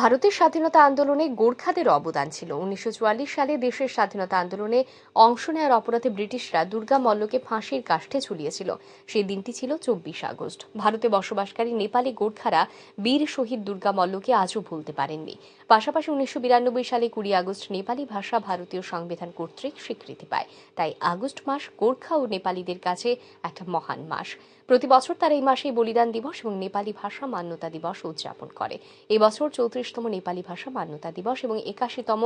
ভারতের স্বাধীনতা আন্দোলনে গোর্খাদের অবদান ছিল। উনিশশো চুয়াল্লিশ সালে দেশের স্বাধীনতা আন্দোলনে অংশ নেওয়ার অপরাধে ব্রিটিশরা দুর্গা মল্লকে ফাঁসির কাষ্ঠে ঝুলিয়েছিল। সেই দিনটি ছিল চব্বিশ আগস্ট। ভারতে বসবাসকারী নেপালি গোর্খারা বীর শহীদ দুর্গা মল্লকে আজও ভুলতে পারেননি। পাশাপাশি উনিশশো বিরানব্বই সালে কুড়ি আগস্ট নেপালি ভাষা ভারতীয় সংবিধান কর্তৃক স্বীকৃতি পায়। তাই আগস্ট মাস গোর্খা ও নেপালিদের কাছে একটা মহান মাস। প্রতি বছর তারা এই মাসেই বলিদান দিবস এবং নেপালি ভাষা মান্যতা দিবস উদযাপন করে। এবছর বছর চৌত্রিশতম নেপালি ভাষা মান্যতা দিবস এবং একাশিতম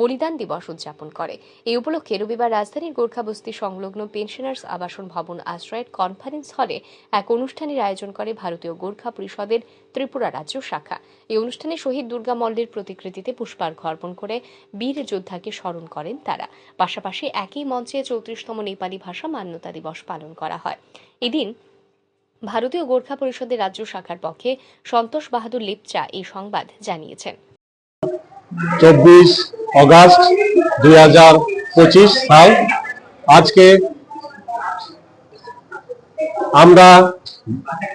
বলিদান দিবস উদযাপন করে। এই উপলক্ষে রবিবার রাজধানীর গোর্খাবস্তি সংলগ্ন পেনশনার্স আবাসন ভবন আশ্রয়ের কনফারেন্স হলে এক অনুষ্ঠানের আয়োজন করে ভারতীয় গোর্খা পরিষদের ত্রিপুরা রাজ্য শাখা। এই অনুষ্ঠানে শহীদ দুর্গা মল্লের প্রতিকৃতিতে পুষ্পার্ঘ অর্পণ করে বীর যোদ্ধাকে স্মরণ করেন তারা। পাশাপাশি একই মঞ্চে চৌত্রিশতম নেপালি ভাষা মান্যতা দিবস পালন করা হয়। এদিন ভারতীয় গোর্খা পরিষদের রাজ্য শাখার পক্ষে সন্তোষ বাহাদুর লিপচা এই সংবাদ জানিয়েছেন। চব্বিশ অগাস্ট দুই হাজার পঁচিশ সাল আজকে আমরা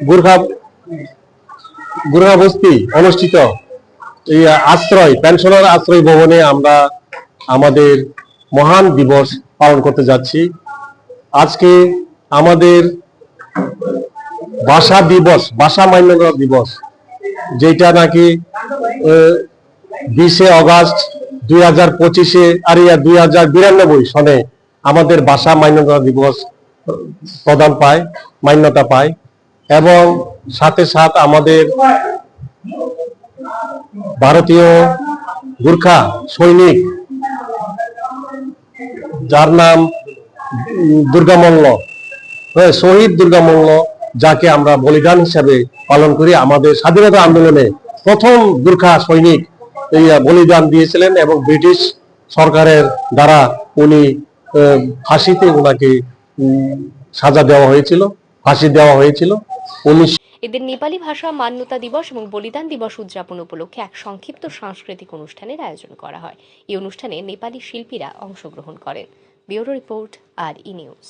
গুর্খা গুর্খা বস্তি অনুষ্ঠিত এই আশ্রয়, পেনশনার আশ্রয় ভবনে আমরা আমাদের মহান দিবস পালন করতে যাচ্ছি। আজকে আমাদের ভাষা দিবস ভাষা মান্যতা দিবস যেটা নাকি বিশে অগাস্ট দুই হাজার পঁচিশে আর ইয়া দুই হাজার বিরানব্বই সনে আমাদের ভাষা মান্যতা দিবস প্রদান পায় মান্যতা পায় এবং সাথে সাথে আমাদের ভারতীয় গুর্খা সৈনিক যার নাম উম, দুর্গা মল্ল হ্যাঁ, শহীদ দুর্গা মল্ল যাকে আমরা বলিদান হিসাবে পালন করি, আমাদের স্বাধীনতা আন্দোলনে প্রথম গুর্খা সৈনিক বলিদান দিয়েছিলেন এবং ব্রিটিশ সরকারের দ্বারা উনি ফাঁসিতে ওনাকে সাজা দেওয়া হয়েছিল, ফাঁসি দেওয়া হয়েছিল। উনিশ এদের নেপালি ভাষা মান্যতা দিবস এবং বলিদান দিবস উদযাপন উপলক্ষে এক সংক্ষিপ্ত সাংস্কৃতিক অনুষ্ঠানের আয়োজন করা হয়। এই অনুষ্ঠানে নেপালি শিল্পীরা অংশগ্রহণ করেন। ব্যুরো রিপোর্ট, আর ই নিউজ।